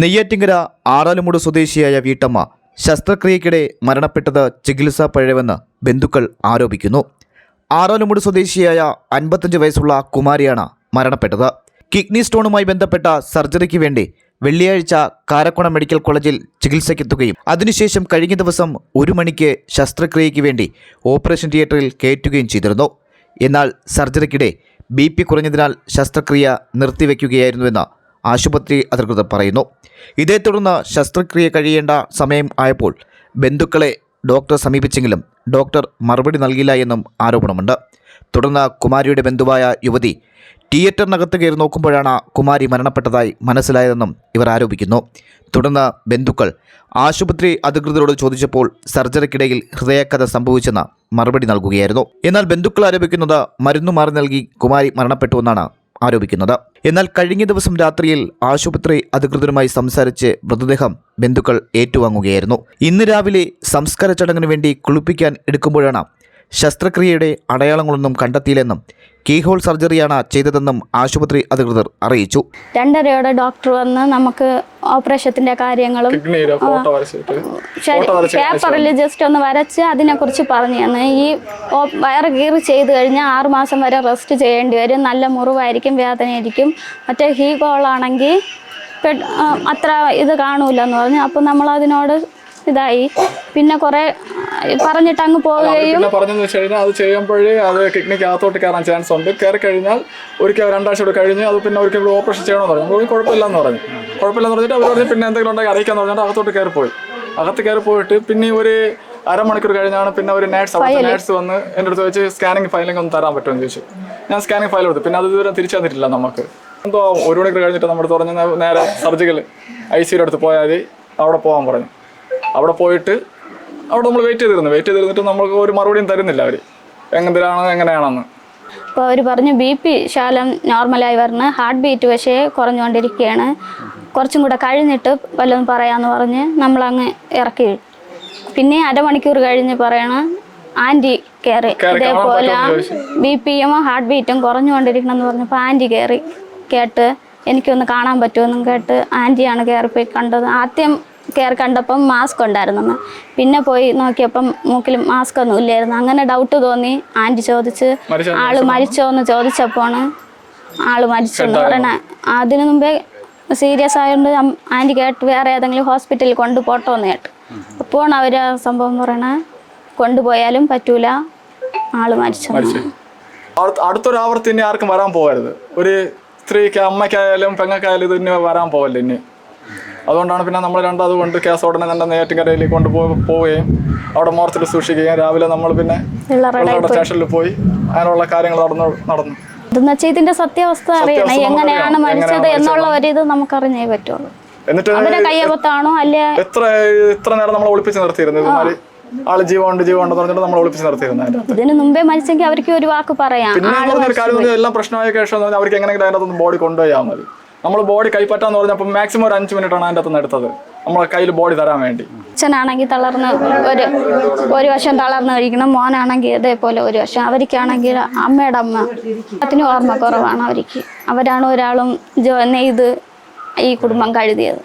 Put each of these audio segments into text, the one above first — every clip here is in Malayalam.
നെയ്യാറ്റിങ്കര ആറാലുമൂട് സ്വദേശിയായ വീട്ടമ്മ ശസ്ത്രക്രിയക്കിടെ മരണപ്പെട്ടത് ചികിത്സാ പഴയവെന്ന് ബന്ധുക്കൾ ആരോപിക്കുന്നു. ആറാലുമൂട് സ്വദേശിയായ അൻപത്തഞ്ച് വയസ്സുള്ള കുമാരിയാണ് മരണപ്പെട്ടത്. കിഡ്നി സ്റ്റോണുമായി ബന്ധപ്പെട്ട സർജറിക്ക് വേണ്ടി വെള്ളിയാഴ്ച കാരക്കുണ മെഡിക്കൽ കോളേജിൽ ചികിത്സയ്ക്കെത്തുകയും അതിനുശേഷം കഴിഞ്ഞ ദിവസം ഒരു മണിക്ക് ശസ്ത്രക്രിയയ്ക്ക് വേണ്ടി ഓപ്പറേഷൻ തിയേറ്ററിൽ കയറ്റുകയും ചെയ്തിരുന്നു. എന്നാൽ സർജറിക്കിടെ ബി പി കുറഞ്ഞതിനാൽ ശസ്ത്രക്രിയ നിർത്തിവെക്കുകയായിരുന്നുവെന്ന് ആശുപത്രി അധികൃതർ പറയുന്നു. ഇതേ തുടർന്ന് ശസ്ത്രക്രിയ കഴിയേണ്ട സമയം ആയപ്പോൾ ബന്ധുക്കളെ ഡോക്ടർ സമീപിച്ചെങ്കിലും ഡോക്ടർ മറുപടി നൽകില്ല എന്നും ആരോപണമുണ്ട്. തുടർന്ന് കുമാരിയുടെ ബന്ധുവായ യുവതി തിയേറ്ററിനകത്ത് കയറി നോക്കുമ്പോഴാണ് കുമാരി മരണപ്പെട്ടതായി മനസ്സിലായതെന്നും ഇവർ ആരോപിക്കുന്നു. തുടർന്ന് ബന്ധുക്കൾ ആശുപത്രി അധികൃതരോട് ചോദിച്ചപ്പോൾ സർജറിക്കിടയിൽ ഹൃദയാഘാതം സംഭവിച്ചെന്ന് മറുപടി നൽകുകയായിരുന്നു. എന്നാൽ ബന്ധുക്കൾ ആരോപിക്കുന്നത് മരുന്നു മാറി നൽകി കുമാരി മരണപ്പെട്ടുവെന്നാണ് ആരോപിക്കുന്നത്. എന്നാൽ കഴിഞ്ഞ ദിവസം രാത്രിയിൽ ആശുപത്രി അധികൃതരുമായി സംസാരിച്ച് മൃതദേഹം ബന്ധുക്കൾ ഏറ്റുവാങ്ങുകയായിരുന്നു. ഇന്ന് രാവിലെ സംസ്കാര ചടങ്ങിന് വേണ്ടി കുളിപ്പിക്കാൻ എടുക്കുമ്പോഴാണ് ശസ്ത്രക്രിയയുടെ അടയാളങ്ങളൊന്നും കണ്ടെത്തിയില്ലെന്നും കീഹോൾ സർജറിയാണ് ചെയ്തതെന്നും ആശുപത്രി അധികൃതർ അറിയിച്ചു. രണ്ടരയോടെ ഡോക്ടർ വന്ന് നമുക്ക് ഓപ്പറേഷത്തിന്റെ കാര്യങ്ങളും പേപ്പറിൽ ജസ്റ്റ് ഒന്ന് വരച്ച് അതിനെക്കുറിച്ച് പറഞ്ഞു തന്നു ഈ വയറ് കീറി ചെയ്ത് കഴിഞ്ഞാൽ ആറ് മാസം വരെ റെസ്റ്റ് ചെയ്യേണ്ടി വരും. നല്ല മുറിവായിരിക്കും വേദനയായിരിക്കും. മറ്റേ ഹീ കോളാണെങ്കിൽ അത്ര ഇത് കാണൂലെന്ന് പറഞ്ഞു. അപ്പം നമ്മൾ അതിനോട് ഇതായി. പിന്നെ കുറേ പറഞ്ഞിട്ട് അങ്ങ് പോവുകയും പറഞ്ഞെന്ന് വെച്ച് കഴിഞ്ഞാൽ അത് ചെയ്യുമ്പോഴേ അത് കിഡ്നിക്ക് അകത്തോട്ട് കയറാൻ ചാൻസ് ഉണ്ട്. കയറി കഴിഞ്ഞാൽ ഒരിക്കൽ രണ്ടാഴ്ച കൂടെ കഴിഞ്ഞ് അത് പിന്നെ ഒരിക്കൽ ഓപ്പറേഷൻ ചെയ്യണമെന്ന് പറഞ്ഞു. നമ്മൾ കുഴപ്പമില്ലെന്ന് പറഞ്ഞു. കുഴപ്പമില്ലെന്ന് പറഞ്ഞിട്ട് അവർ പറഞ്ഞ് പിന്നെ എന്തെങ്കിലും ഉണ്ടെങ്കിൽ അറിയിക്കാന്ന് പറഞ്ഞിട്ട് അകത്തോട്ട് കയറി പോയി അകത്ത് കയറി പോയിട്ട് പിന്നെ ഒരു അരമണിക്കൂർ കഴിഞ്ഞാണ് പിന്നെ ഒരു നേഴ്സ് അവിടുത്തെ നേഴ്സ് വന്ന് എന്റെ അടുത്ത് വെച്ച് സ്കാനിങ് ഫയലിംഗ് ഒന്ന് തരാൻ പറ്റുമെന്ന് ചോദിച്ചു. ഞാൻ സ്കാനിങ് ഫയൽ കൊടുത്തു. പിന്നെ അത് ഇതുവരെ തിരിച്ചു തന്നിട്ടില്ല നമുക്ക്. എന്തോ ഒരു മണിക്കൂർ കഴിഞ്ഞിട്ട് നമ്മുടെ തുറഞ്ഞ നേരെ സർജിക്കൽ ഐ സിയുടെ അടുത്ത് പോയാൽ അവിടെ പോകാൻ പറഞ്ഞു. അവിടെ പോയിട്ട് അവിടെ നമ്മൾ വെയിറ്റ് ചെയ്തിരുന്നു. വെയിറ്റ് ചെയ്തിരുന്നിട്ട് നമ്മൾക്ക് ഒരു മറുപടിയും തരുന്നില്ല അവർ എങ്ങനെയാണ് എങ്ങനെയാണെന്ന്? അപ്പോൾ അവർ പറഞ്ഞു ബി പി ശാലം നോർമലായി വരണം ഹാർട്ട് ബീറ്റ് പക്ഷേ കുറഞ്ഞുകൊണ്ടിരിക്കുകയാണ്. കുറച്ചും കൂടെ കഴിഞ്ഞിട്ട് വല്ലതും പറയാമെന്ന് പറഞ്ഞ് നമ്മളങ്ങ് ഇറക്കി പിന്നെ അരമണിക്കൂർ കഴിഞ്ഞ് പറയണ ആന്റി കയറി ഇതേപോലെ ബി ബി പിയും ഹാർട്ട് ബീറ്റും കുറഞ്ഞുകൊണ്ടിരിക്കണം എന്ന് പറഞ്ഞപ്പോൾ ആന്റി കയറി കേട്ട് എനിക്കൊന്ന് കാണാൻ പറ്റുമെന്നും കേട്ട് ആന്റിയാണ് കയറിപ്പോയി കണ്ടത്. ആദ്യം കയറി കണ്ടപ്പം മാസ്ക് ഉണ്ടായിരുന്നെന്ന്. പിന്നെ പോയി നോക്കിയപ്പം മൂക്കിൽ മാസ്ക് ഒന്നും ഇല്ലായിരുന്നു. അങ്ങനെ ഡൗട്ട് തോന്നി. ആന്റി ചോദിച്ച് മരിച്ച ആൾ മരിച്ചോ എന്ന് ചോദിച്ചപ്പോണ് ആൾ മരിച്ചെന്ന് പറയണ അതിനു മുമ്പേ സീരിയസ് ആയതുകൊണ്ട് ആന്റി കേട്ട് വേറെ ഏതെങ്കിലും ഹോസ്പിറ്റലിൽ കൊണ്ടുപോട്ടോ എന്ന് കേട്ട്. അപ്പോൾ അവർ ആ സംഭവം പറയണ കൊണ്ടുപോയാലും പറ്റൂല. ആൾ മരിച്ചു അടുത്തൊരാവർത്തി ഇനി ആർക്കും വരാൻ പോകരുത്. ഒരു സ്ത്രീക്ക് അമ്മയ്ക്കായാലും പെങ്ങൾക്കായാലും ഇത് ഇനി വരാൻ പോകല്ല ഇനി അതുകൊണ്ടാണ് പിന്നെ നമ്മൾ രണ്ടാമത് കൊണ്ട് കേസ് ഉടനെ തന്നെ നേറ്റിങ്ങരയിലേക്ക് കൊണ്ടുപോ പോവുകയും അവിടെ മോർച്ചിൽ സൂക്ഷിക്കുകയും രാവിലെ നമ്മൾ പിന്നെ സ്റ്റേഷനിൽ പോയി അങ്ങനെയുള്ള കാര്യങ്ങൾ നടന്നു നടന്നു. ഇതെന്ന് വെച്ചാൽ ഇതിന്റെ സത്യാവസ്ഥ അറിയണം എങ്ങനെയാണ്. മരിച്ചത് എന്നുള്ള ഒരു ഇത് നമുക്ക് അറിഞ്ഞേ പറ്റുള്ളൂ. എന്നിട്ട് എത്ര ഇത്ര നേരം നമ്മൾ ഒളിപ്പിച്ച് നിർത്തിയിരുന്നു? ആൾ ജീവമുണ്ട് ജീവമുണ്ടെന്ന് പറഞ്ഞിട്ട് നമ്മൾ ഒളിപ്പിച്ച് നിർത്തിയിരുന്നു. ഇതിന് മുമ്പേ മരിച്ചെങ്കിൽ അവർക്ക് ഒരു വാക്ക് പറയാം. പിന്നെ കാര്യം എല്ലാം പ്രശ്നമായ ശേഷം അവർക്ക് എങ്ങനെയെങ്കിലും അതിനകത്തൊന്ന് ബോഡി കൊണ്ടുപോയാൽ മതി. നമ്മൾ ബോഡി കൈപ്പറ്റാന്ന് പറഞ്ഞപ്പോൾ മാക്സിമം ഒരു അഞ്ച് മിനിറ്റ് ആണ് അതിന്റെ അകത്തുനിന്ന് എടുത്തത്. നമ്മളെ കയ്യിൽ ബോഡി തരാൻ വേണ്ടി. അച്ഛനാണെങ്കിൽ തളർന്ന് ഒരു ഒരു വശം തളർന്ന് കഴിക്കണം. മോനാണെങ്കിൽ ഇതേപോലെ ഒരു വശം. അവർക്കാണെങ്കിൽ അമ്മയുടെ അമ്മ. അതിന് ഓർമ്മ കുറവാണ് അവർക്ക്. അവരാണ് ഒരാളും ജോ നെയ്ത് ഈ കുടുംബം കഴുതിയത്.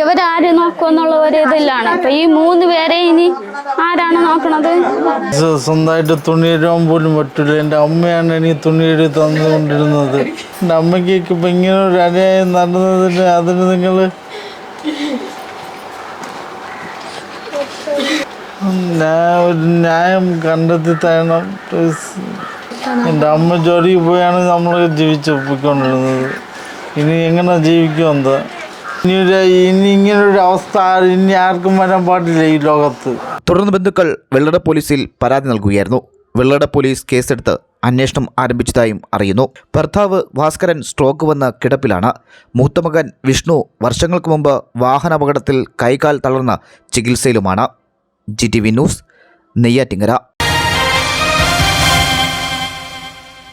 ഇവരാര് നോക്കുമെന്നുള്ള ഒരു ഇതിലാണ്. ഇപ്പൊ ഈ മൂന്ന് പേരെ ഇനി ആരാണ് നോക്കണത്? സ്വ- സ്വന്തമായിട്ട് തുണിയിടാൻ പോലും പറ്റില്ല എന്റെ അമ്മയാണ് എനിക്ക് തുണിയിടി തന്നുകൊണ്ടിരുന്നത്. എന്റെ അമ്മയ്ക്ക് ഇപ്പം ഇങ്ങനെ ഒരു അന്യായം നടന്നതിന് അതിന് നിങ്ങൾ ന്യായം കണ്ടെത്തി തരണം. എന്റെ അമ്മ ജോലിക്ക് പോയാണ് നമ്മൾ ജീവിച്ചു പോയിക്കൊണ്ടിരുന്നത് ഇനി എങ്ങനെ ജീവിക്കും എന്താ? ഇനി ഒരു ഇനി ഇങ്ങനൊരു അവസ്ഥ ഇനി ആർക്കും വരാൻ പാടില്ല ഈ ലോകത്ത്. തുടർന്ന് ബന്ധുക്കൾ വെള്ളട പോലീസിൽ പരാതി നൽകുകയായിരുന്നു. വെള്ളട പോലീസ് കേസെടുത്ത് അന്വേഷണം ആരംഭിച്ചതായും അറിയുന്നു. ഭർത്താവ് ഭാസ്കരൻ സ്ട്രോക്ക് വന്ന കിടപ്പിലാണ്. മൂത്തമകൻ വിഷ്ണു വർഷങ്ങൾക്ക് മുമ്പ് വാഹനാപകടത്തിൽ കൈകാൽ തളർന്ന ചികിത്സയിലുമാണ്. G T V news Neyyattinkara.